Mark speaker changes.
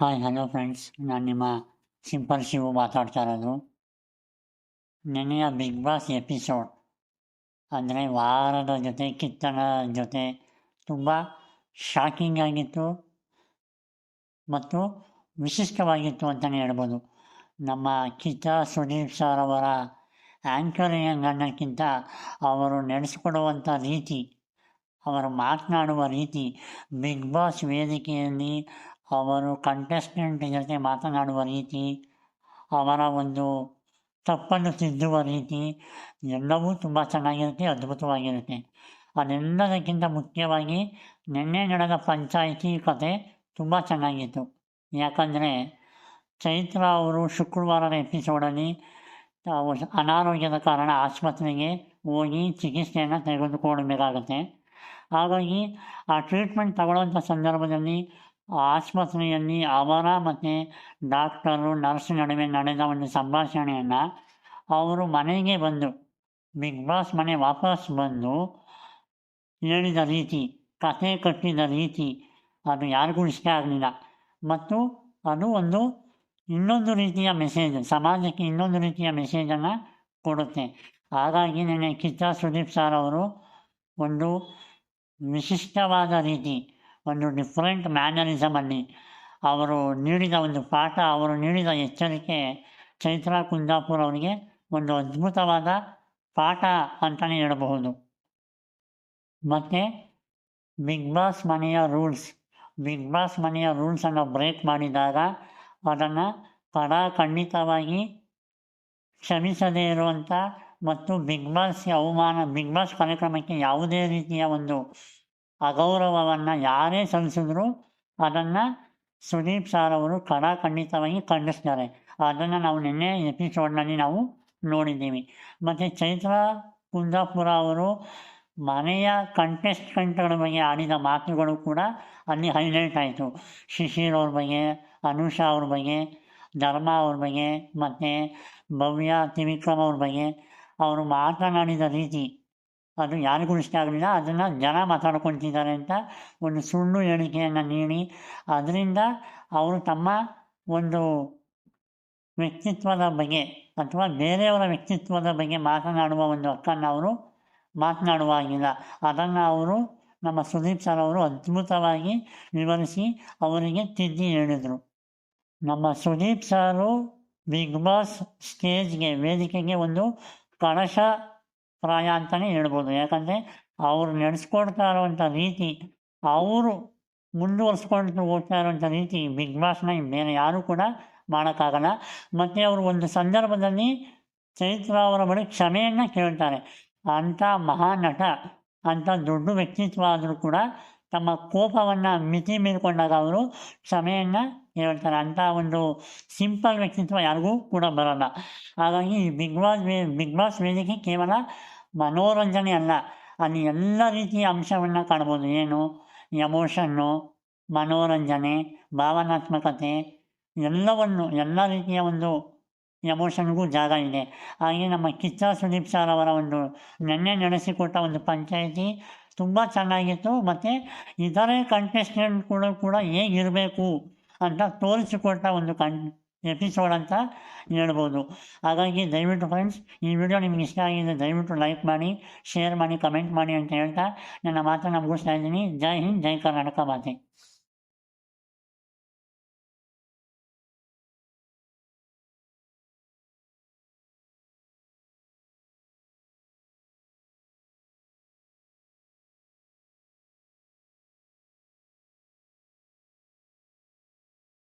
Speaker 1: Hi hello friends ನಾನು ನಿಮ್ಮ simple Shivu ಮಾತಾಡ್ತಾ ಇರೋದು ನೆನೆಯ ಬಿಗ್ ಬಾಸ್ ಎಪಿಸೋಡ್ ಅಂದರೆ ವಾರದ ಜೊತೆ ಕಿತ್ತನ ಜೊತೆ ತುಂಬ ಶಾಕಿಂಗ್ ಆಗಿತ್ತು ಮತ್ತು ವಿಶಿಷ್ಟವಾಗಿತ್ತು ಅಂತಲೇ ಹೇಳ್ಬೋದು. ನಮ್ಮ ಕಿತ್ತ ಸುದೀಪ್ ಸರ್ ಅವರ ಆ್ಯಂಕರಿಂಗ್ ಅನ್ನೋಕ್ಕಿಂತ ಅವರು ನಡೆಸಿಕೊಡುವಂಥ ರೀತಿ, ಅವರು ಮಾತನಾಡುವ ರೀತಿ ಬಿಗ್ ಬಾಸ್ ವೇದಿಕೆಯಲ್ಲಿ ಅವರು ಕಂಟೆಸ್ಟೆಂಟ್ ಜೊತೆ ಮಾತನಾಡುವ ರೀತಿ, ಅವರ ಒಂದು ತಪ್ಪನ್ನು ತಿದ್ದುವ ರೀತಿ, ಎಲ್ಲವೂ ತುಂಬ ಚೆನ್ನಾಗಿರುತ್ತೆ, ಅದ್ಭುತವಾಗಿರುತ್ತೆ. ಅದೆಲ್ಲದಕ್ಕಿಂತ ಮುಖ್ಯವಾಗಿ ನಿನ್ನೆ ನಡೆದ ಪಂಚಾಯಿತಿ ಕತೆ ತುಂಬ ಚೆನ್ನಾಗಿತ್ತು. ಯಾಕಂದರೆ ಚೈತ್ರ ಅವರು ಶುಕ್ರವಾರದ ಎಪಿಸೋಡಲ್ಲಿ ಅನಾರೋಗ್ಯದ ಕಾರಣ ಆಸ್ಪತ್ರೆಗೆ ಹೋಗಿ ಚಿಕಿತ್ಸೆಯನ್ನು ತೆಗೆದುಕೊಳ್ಳಬೇಕಾಗುತ್ತೆ. ಹಾಗಾಗಿ ಆ ಟ್ರೀಟ್ಮೆಂಟ್ ತಗೊಳ್ಳೋಂಥ ಸಂದರ್ಭದಲ್ಲಿ ಆಸ್ಪತ್ರೆಯಲ್ಲಿ ಅವರ ಮತ್ತು ಡಾಕ್ಟರು ನರ್ಸ್ ನಡುವೆ ನಡೆದ ಒಂದು ಸಂಭಾಷಣೆಯನ್ನು ಅವರು ಮನೆಗೆ ಬಂದು ಬಿಗ್ ಬಾಸ್ ಮನೆ ವಾಪಸ್ ಬಂದು ಹೇಳಿದ ರೀತಿ, ಕಥೆ ಕಟ್ಟಿದ ರೀತಿ, ಅದು ಯಾರಿಗೂ ಇಷ್ಟ ಆಗಲಿಲ್ಲ. ಮತ್ತು ಅದು ಒಂದು ಇನ್ನೊಂದು ರೀತಿಯ ಮೆಸೇಜ್ ಸಮಾಜಕ್ಕೆ ಇನ್ನೊಂದು ರೀತಿಯ ಮೆಸೇಜನ್ನು ಕೊಡುತ್ತೆ. ಹಾಗಾಗಿ ನನಗೆ ಕಿಚ್ಚ ಸುದೀಪ್ ಸರ್ ಅವರು ಒಂದು ವಿಶಿಷ್ಟವಾದ ರೀತಿ ಒಂದು ಡಿಫ್ರೆಂಟ್ ಮ್ಯಾನರಿಸಮಲ್ಲಿ ಅವರು ನೀಡಿದ ಒಂದು ಪಾಠ, ಅವರು ನೀಡಿದ ಎಚ್ಚರಿಕೆ, ಚೈತ್ರ ಕುಂದಾಪುರ್ ಅವರಿಗೆ ಒಂದು ಅದ್ಭುತವಾದ ಪಾಠ ಅಂತಲೇ ಹೇಳಬಹುದು. ಮತ್ತು ಬಿಗ್ ಬಾಸ್ ಮನೆಯ ರೂಲ್ಸ್ ಬಿಗ್ ಬಾಸ್ ಮನೆಯ ರೂಲ್ಸನ್ನು ಬ್ರೇಕ್ ಮಾಡಿದಾಗ ಅದನ್ನು ಖಂಡಿತವಾಗಿ ಕ್ಷಮಿಸದೇ ಇರುವಂಥ ಮತ್ತು ಬಿಗ್ ಬಾಸ್ ಅವಮಾನ ಬಿಗ್ ಬಾಸ್ ಕಾರ್ಯಕ್ರಮಕ್ಕೆ ಯಾವುದೇ ರೀತಿಯ ಒಂದು ಅಗೌರವವನ್ನು ಯಾರೇ ಸಲ್ಲಿಸಿದ್ರು ಅದನ್ನು ಸುದೀಪ್ ಸಾರ್ ಅವರು ಖಂಡಿತವಾಗಿ ಖಂಡಿಸ್ತಾರೆ. ಅದನ್ನು ನಾವು ನಿನ್ನೆ ಎಪಿಸೋಡ್ನಲ್ಲಿ ನಾವು ನೋಡಿದ್ದೀವಿ. ಮತ್ತು ಚೈತ್ರ ಕುಂದಾಪುರ ಅವರು ಮನೆಯ ಕಂಟೆಸ್ಟೆಂಟ್ಗಳ ಬಗ್ಗೆ ಆಡಿದ ಮಾತುಗಳು ಕೂಡ ಅಲ್ಲಿ ಹೈಲೈಟ್ ಆಯಿತು. ಶಿಶಿರ್ ಅವ್ರ ಬಗ್ಗೆ, ಅನುಷಾ ಅವ್ರ ಬಗ್ಗೆ, ಧರ್ಮ ಅವ್ರ ಬಗ್ಗೆ, ಮತ್ತು ಭವ್ಯ ತ್ರಿವಿಕ್ರಮ್ ಅವ್ರ ಬಗ್ಗೆ. ಅವರು ಮಾತನಾಡಿದ ರೀತಿ ಅದು ಯಾರಿಗೂ ಇಷ್ಟ ಆಗಲಿಲ್ಲ. ಅದನ್ನು ಜನ ಮಾತಾಡ್ಕೊಳ್ತಿದ್ದಾರೆ ಅಂತ ಒಂದು ಸುಳ್ಳು ಹೇಳಿಕೆಯನ್ನು ನೀಡಿ, ಅದರಿಂದ ಅವರು ತಮ್ಮ ಒಂದು ವ್ಯಕ್ತಿತ್ವದ ಬಗ್ಗೆ ಅಥವಾ ಬೇರೆಯವರ ವ್ಯಕ್ತಿತ್ವದ ಬಗ್ಗೆ ಮಾತನಾಡುವ ಒಂದು ಹಕ್ಕನ್ನು ಅವರು ಮಾತನಾಡುವಾಗಿಲ್ಲ. ಅದನ್ನು ಅವರು ನಮ್ಮ ಸುದೀಪ್ ಸರ್ ಅವರು ಅದ್ಭುತವಾಗಿ ವಿವರಿಸಿ ಅವರಿಗೆ ತಿದ್ದಿ ಹೇಳಿದರು. ನಮ್ಮ ಸುದೀಪ್ ಸಾರು ಬಿಗ್ ಬಾಸ್ ಸ್ಟೇಜ್ಗೆ, ವೇದಿಕೆಗೆ ಒಂದು ಕಳಶ ಪ್ರಾಯ ಅಂತಲೇ ಹೇಳ್ಬೋದು. ಯಾಕಂದರೆ ಅವರು ನಡೆಸ್ಕೊಡ್ತಾ ಇರುವಂಥ ರೀತಿ, ಅವರು ಮುಂದುವರ್ಸ್ಕೊಂಡು ಹೋಗ್ತಾ ಇರುವಂಥ ರೀತಿ ಬಿಗ್ ಬಾಸ್ನ ಬೇರೆ ಯಾರೂ ಕೂಡ ಮಾಡೋಕ್ಕಾಗಲ್ಲ. ಮತ್ತು ಅವರು ಒಂದು ಸಂದರ್ಭದಲ್ಲಿ ಚೈತ್ರ ಅವರ ಬಳಿ ಕ್ಷಮೆಯನ್ನು ಕೇಳ್ತಾರೆ. ಅಂಥ ಮಹಾನಟ, ಅಂಥ ದೊಡ್ಡ ವ್ಯಕ್ತಿತ್ವ ಆದರೂ ಕೂಡ ತಮ್ಮ ಕೋಪವನ್ನು ಮಿತಿ ಮೀರಿಕೊಂಡಾಗ ಅವರು ಕ್ಷಮೆಯನ್ನು ಹೇಳ್ತಾರೆ. ಅಂಥ ಒಂದು ಸಿಂಪಲ್ ವ್ಯಕ್ತಿತ್ವ ಯಾರಿಗೂ ಕೂಡ ಬರೋಲ್ಲ. ಹಾಗಾಗಿ ಬಿಗ್ ಬಾಸ್ ವೇ ಬಿಗ್ ಬಾಸ್ ವೇದಿಕೆ ಕೇವಲ ಮನೋರಂಜನೆ ಅಲ್ಲ. ಅಲ್ಲಿ ಎಲ್ಲ ರೀತಿಯ ಅಂಶವನ್ನು ಕಾಣ್ಬೋದು. ಏನು? ಎಮೋಷನ್ನು ಮನೋರಂಜನೆ, ಭಾವನಾತ್ಮಕತೆ, ಎಲ್ಲವನ್ನು, ಎಲ್ಲ ರೀತಿಯ ಒಂದು ಎಮೋಷನ್ಗೂ ಜಾಗ ಇದೆ. ಹಾಗೆ ನಮ್ಮ ಕಿಚ್ಚ ಸುದೀಪ್ ಸರ್ ಅವರ ಒಂದು ನೆನ್ನೆ ನಡೆಸಿಕೊಟ್ಟ ಒಂದು ಪಂಚಾಯಿತಿ ತುಂಬ ಚೆನ್ನಾಗಿತ್ತು. ಮತ್ತು ಇತರೆ ಕಂಟೆಸ್ಟೆಂಟ್ಗಳು ಕೂಡ ಹೇಗಿರಬೇಕು ಅಂತ ತೋರಿಸಿಕೊಟ್ಟ ಒಂದು ಕನ್ ಎಪಿಸೋಡ್ ಅಂತ ಹೇಳ್ಬೋದು. ಹಾಗಾಗಿ ದಯವಿಟ್ಟು ಫ್ರೆಂಡ್ಸ್ ಈ ವಿಡಿಯೋ ನಿಮ್ಗೆ ಇಷ್ಟ ಆಗಿದೆ, ದಯವಿಟ್ಟು ಲೈಕ್ ಮಾಡಿ ಶೇರ್ ಮಾಡಿ ಕಮೆಂಟ್ ಮಾಡಿ ಅಂತ ಹೇಳ್ತಾ ನನ್ನ ಮಾತನ್ನು ಮುಗಿಸ್ತಾ ಇದ್ದೀನಿ. ಜೈ ಹಿಂದ್, ಜೈ ಕರ್ನಾಟಕ ಮಾತೆ.